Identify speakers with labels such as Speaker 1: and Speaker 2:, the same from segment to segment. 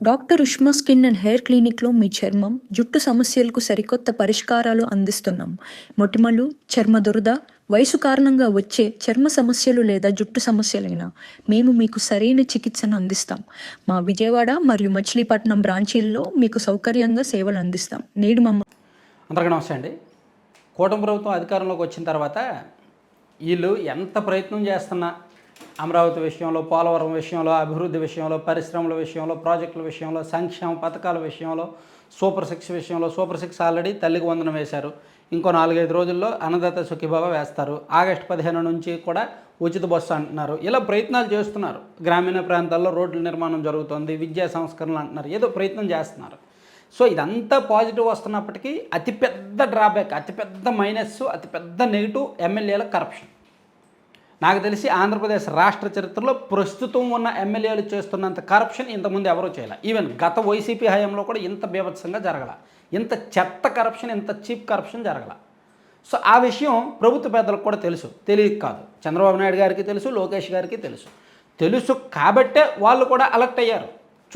Speaker 1: Doctor Ushma skin and hair క్లినిక్లో మీ చర్మం జుట్టు సమస్యలకు సరికొత్త పరిష్కారాలు అందిస్తున్నాం. మొటిమలు చర్మ దురద వయసు కారణంగా వచ్చే చర్మ సమస్యలు లేదా జుట్టు సమస్యలైనా మేము మీకు సరైన చికిత్సను అందిస్తాం. మా విజయవాడ మరియు మచిలీపట్నం బ్రాంచీల్లో మీకు సౌకర్యంగా సేవలు అందిస్తాం. నేడు మమ్మ
Speaker 2: అందరికీ నమస్తే అండి. కూటమి ప్రభుత్వం అధికారంలోకి వచ్చిన తర్వాత వీళ్ళు ఎంత ప్రయత్నం చేస్తున్నా అమరావతి విషయంలో పోలవరం విషయంలో అభివృద్ధి విషయంలో పరిశ్రమల విషయంలో ప్రాజెక్టుల విషయంలో సంక్షేమ పథకాల విషయంలో సూపర్ సిక్స్ విషయంలో సూపర్ సిక్స్ ఆల్రెడీ తల్లికి వందనం వేశారు. ఇంకో నాలుగైదు రోజుల్లో అన్నదాత సుఖీబాబా వేస్తారు. ఆగస్టు పదిహేను నుంచి కూడా ఉచిత బస్సు అంటున్నారు. ఇలా ప్రయత్నాలు చేస్తున్నారు. గ్రామీణ ప్రాంతాల్లో రోడ్ల నిర్మాణం జరుగుతుంది విద్యా సంస్కరణలు అంటున్నారు. ఏదో ప్రయత్నం చేస్తున్నారు. సో ఇదంతా పాజిటివ్ వస్తున్నప్పటికీ అతిపెద్ద డ్రాబ్యాక్ అతిపెద్ద మైనస్ అతిపెద్ద నెగిటివ్ ఎమ్మెల్యేల కరప్షన్. నాకు తెలిసి ఆంధ్రప్రదేశ్ రాష్ట్ర చరిత్రలో ప్రస్తుతం ఉన్న ఎమ్మెల్యేలు చేస్తున్నంత కరప్షన్ ఇంతకుముందు ఎవరూ చేయలే. ఈవెన్ గత వైసీపీ హయాంలో కూడా ఇంత బీభత్సంగా జరగల. ఇంత చెత్త కరప్షన్ ఇంత చీప్ కరప్షన్ జరగల. సో ఆ విషయం ప్రభుత్వ పెద్దలకు కూడా తెలుసు. తెలియదు కాదు. చంద్రబాబు నాయుడు గారికి తెలుసు లోకేష్ గారికి తెలుసు. తెలుసు కాబట్టే వాళ్ళు కూడా అలర్ట్ అయ్యారు.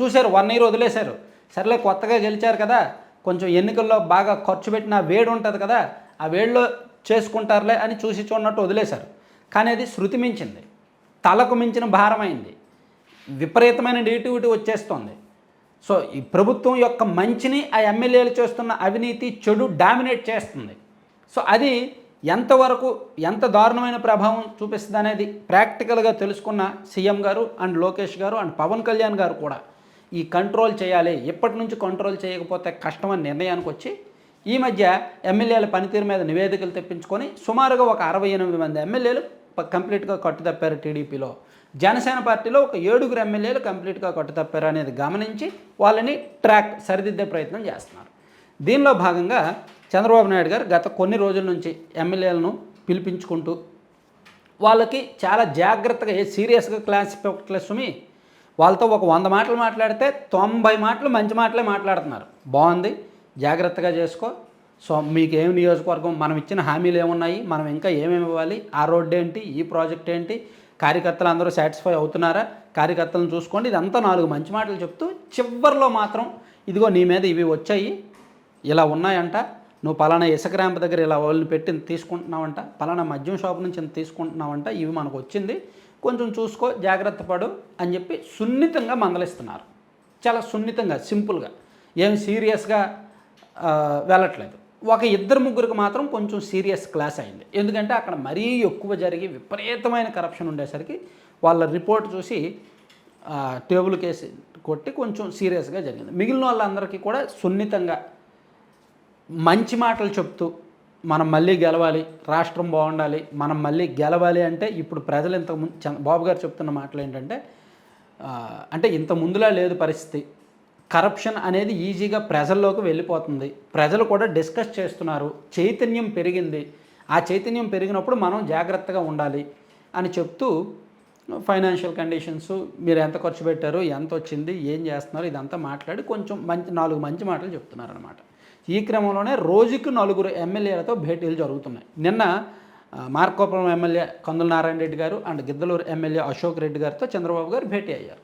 Speaker 2: చూశారు వన్ ఇయర్ వదిలేశారు. సర్లే కొత్తగా గెలిచారు కదా. కొంచెం ఎన్నికల్లో బాగా ఖర్చు పెట్టిన వేడి ఉంటుంది కదా. ఆ వేడిలో చేసుకుంటారులే అని చూసి చూడనట్టు వదిలేశారు. కానీ అది శృతి మించింది. తలకు మించిన భారమైంది. విపరీతమైన నెగిటివిటీ వచ్చేస్తుంది. సో ఈ ప్రభుత్వం యొక్క మంచిని ఆ ఎమ్మెల్యేలు చేస్తున్న అవినీతి చెడు డామినేట్ చేస్తుంది. సో అది ఎంతవరకు ఎంత దారుణమైన ప్రభావం చూపిస్తుంది అనేది ప్రాక్టికల్గా తెలుసుకున్న సీఎం గారు అండ్ లోకేష్ గారు అండ్ పవన్ కళ్యాణ్ గారు కూడా ఈ కంట్రోల్ చేయాలి. ఎప్పటి నుంచి కంట్రోల్ చేయకపోతే కష్టమని నిర్ణయానికి వచ్చి ఈ మధ్య ఎమ్మెల్యేల పనితీరు మీద నివేదికలు తెప్పించుకొని సుమారుగా ఒక అరవై ఎనిమిది మంది ఎమ్మెల్యేలు కంప్లీట్గా కట్టుతప్పారు టీడీపీలో. జనసేన పార్టీలో ఒక ఏడుగురు ఎమ్మెల్యేలు కంప్లీట్గా కట్టుతప్పారు అనేది గమనించి వాళ్ళని ట్రాక్ సరిదిద్దే ప్రయత్నం చేస్తున్నారు. దీనిలో భాగంగా చంద్రబాబు నాయుడు గారు గత కొన్ని రోజుల నుంచి ఎమ్మెల్యేలను పిలిపించుకుంటూ వాళ్ళకి చాలా జాగ్రత్తగా ఏ సీరియస్గా క్లాస్ పెట్టలేసుమి వాళ్ళతో ఒక వంద మాటలు మాట్లాడితే తొంభై మాటలు మంచి మాటలే మాట్లాడుతున్నారు. బాగుంది జాగ్రత్తగా చేసుకో సో మీకు ఏం నియోజకవర్గం మనం ఇచ్చిన హామీలు ఏమున్నాయి? మనం ఇంకా ఏమేమి ఇవ్వాలి? ఆ రోడ్డు ఏంటి? ఈ ప్రాజెక్ట్ ఏంటి? కార్యకర్తలు అందరూ సాటిస్ఫై అవుతున్నారా? కార్యకర్తలను చూసుకోండి. ఇదంతా నాలుగు మంచి మాటలు చెప్తూ చివరిలో మాత్రం ఇదిగో నీ మీద ఇవి వచ్చాయి. ఇలా ఉన్నాయంట. నువ్వు పలానా ఇసుక ర్యాంప్ దగ్గర ఇలా వాళ్ళని పెట్టి ఇంత తీసుకుంటున్నావంట. పలానా మద్యం షాప్ నుంచి ఇంత తీసుకుంటున్నావంట. ఇవి మనకు వచ్చింది. కొంచెం చూసుకో జాగ్రత్త పడు అని చెప్పి సున్నితంగా మందలిస్తున్నారు. చాలా సున్నితంగా సింపుల్గా. ఏం సీరియస్గా వెళ్ళట్లేదు. ఒక ఇద్దరు ముగ్గురికి మాత్రం కొంచెం సీరియస్ క్లాస్ అయింది. ఎందుకంటే అక్కడ మరీ ఎక్కువ జరిగి విపరీతమైన కరప్షన్ ఉండేసరికి వాళ్ళ రిపోర్ట్ చూసి టేబుల్ కేసి కొట్టి కొంచెం సీరియస్గా జరిగింది. మిగిలిన వాళ్ళందరికీ కూడా సున్నితంగా మంచి మాటలు చెప్తూ మనం మళ్ళీ గెలవాలి రాష్ట్రం బాగుండాలి మనం మళ్ళీ గెలవాలి అంటే ఇప్పుడు ప్రజలు ఇంతకు ముందు బాబు గారు చెప్తున్న మాటలు ఏంటంటే అంటే ఇంత ముందులా లేదు పరిస్థితి. కరప్షన్ అనేది ఈజీగా ప్రజల్లోకి వెళ్ళిపోతుంది. ప్రజలు కూడా డిస్కస్ చేస్తున్నారు. చైతన్యం పెరిగింది. ఆ చైతన్యం పెరిగినప్పుడు మనం జాగ్రత్తగా ఉండాలి అని చెప్తూ ఫైనాన్షియల్ కండిషన్స్ మీరు ఎంత ఖర్చు పెట్టారు ఎంత వచ్చింది ఏం చేస్తున్నారు ఇదంతా మాట్లాడి కొంచెం మంచి నాలుగు మంచి మాటలు చెప్తున్నారు అనమాట ఈ క్రమంలోనే రోజుకు నలుగురు ఎమ్మెల్యేలతో భేటీలు జరుగుతున్నాయి. నిన్న మార్కోపురం ఎమ్మెల్యే కందుల నారాయణ రెడ్డి గారు అండ్ గిద్దలూరు ఎమ్మెల్యే అశోక్ రెడ్డి గారితో చంద్రబాబు గారు భేటీ అయ్యారు.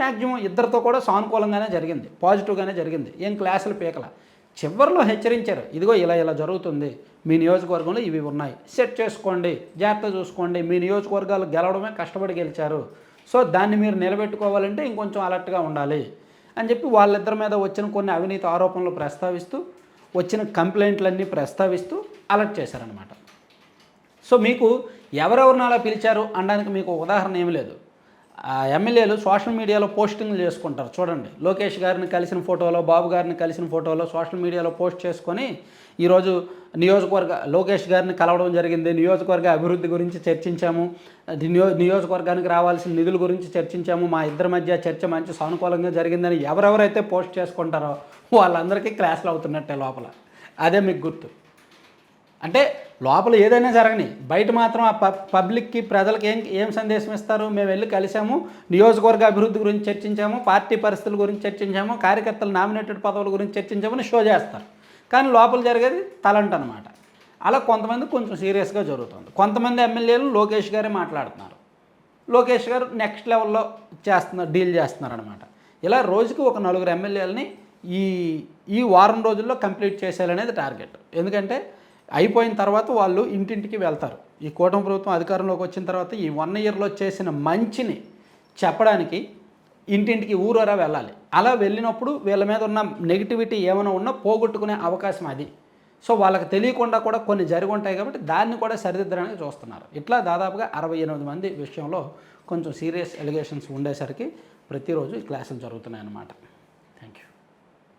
Speaker 2: మ్యాక్సిమం ఇద్దరితో కూడా సానుకూలంగానే జరిగింది పాజిటివ్గానే జరిగింది. ఏం క్లాసులు పీకల. చివరిలో హెచ్చరించారు ఇదిగో ఇలా ఇలా జరుగుతుంది మీ నియోజకవర్గంలో ఇవి ఉన్నాయి. సెట్ చేసుకోండి జాగ్రత్త చూసుకోండి మీ నియోజకవర్గాలు గెలవడమే కష్టపడి గెలిచారు. సో దాన్ని మీరు నిలబెట్టుకోవాలంటే ఇంకొంచెం అలర్ట్గా ఉండాలి అని చెప్పి వాళ్ళిద్దరి మీద వచ్చిన కొన్ని అవినీతి ఆరోపణలు ప్రస్తావిస్తూ వచ్చిన కంప్లైంట్లన్నీ ప్రస్తావిస్తూ అలర్ట్ చేశారనమాట సో మీకు ఎవరెవరిని అలా పిలిచారు అనడానికి మీకు ఉదాహరణ ఏమి లేదు. ఎమ్మెల్యేలు సోషల్ మీడియాలో పోస్టింగ్లు చేసుకుంటారు. చూడండి. లోకేష్ గారిని కలిసిన ఫోటోలో బాబు గారిని కలిసిన ఫోటోలో సోషల్ మీడియాలో పోస్ట్ చేసుకొని ఈరోజు నియోజకవర్గ లోకేష్ గారిని కలవడం జరిగింది. నియోజకవర్గ అభివృద్ధి గురించి చర్చించాము. నియో నియోజకవర్గానికి రావాల్సిన నిధుల గురించి చర్చించాము. మా ఇద్దరి మధ్య చర్చ మంచి సానుకూలంగా జరిగిందని ఎవరెవరైతే పోస్ట్ చేసుకుంటారో వాళ్ళందరికీ క్లాసులు అవుతున్నట్టే లోపల. అదే మీకు గుర్తు. అంటే లోపల ఏదైనా జరగని బయట మాత్రం ఆ పబ్ పబ్లిక్కి ప్రజలకు ఏం ఏం సందేశం ఇస్తారు? మేము వెళ్ళి కలిసాము నియోజకవర్గ అభివృద్ధి గురించి చర్చించాము పార్టీ పరిస్థితుల గురించి చర్చించాము కార్యకర్తల నామినేటెడ్ పదవుల గురించి చర్చించామని షో చేస్తారు. కానీ లోపల జరిగేది తలంట అనమాట అలా కొంతమంది కొంచెం సీరియస్గా జరుగుతుంది. కొంతమంది ఎమ్మెల్యేలు లోకేష్ గారే మాట్లాడుతున్నారు. లోకేష్ గారు నెక్స్ట్ లెవెల్లో చేస్తున్నారు డీల్ చేస్తున్నారు అనమాట ఇలా రోజుకి ఒక నలుగురు ఎమ్మెల్యేలని ఈ ఈ వారం రోజుల్లో కంప్లీట్ చేసేయాలనేది టార్గెట్. ఎందుకంటే అయిపోయిన తర్వాత వాళ్ళు ఇంటింటికి వెళ్తారు. ఈ కూటమి ప్రభుత్వం అధికారంలోకి వచ్చిన తర్వాత ఈ వన్ ఇయర్లో చేసిన మంచిని చెప్పడానికి ఇంటింటికి ఊరూరా వెళ్ళాలి. అలా వెళ్ళినప్పుడు వీళ్ళ మీద ఉన్న నెగిటివిటీ ఏమైనా ఉన్నా పోగొట్టుకునే అవకాశం అది. సో వాళ్ళకి తెలియకుండా కూడా కొన్ని జరిగి ఉంటాయి కాబట్టి దాన్ని కూడా సరిదిద్దడానికి చూస్తున్నారు. ఇట్లా దాదాపుగా అరవై ఎనిమిది మంది విషయంలో కొంచెం సీరియస్ ఎలిగేషన్స్ ఉండేసరికి ప్రతిరోజు ఈ క్లాసులు జరుగుతున్నాయి అన్నమాట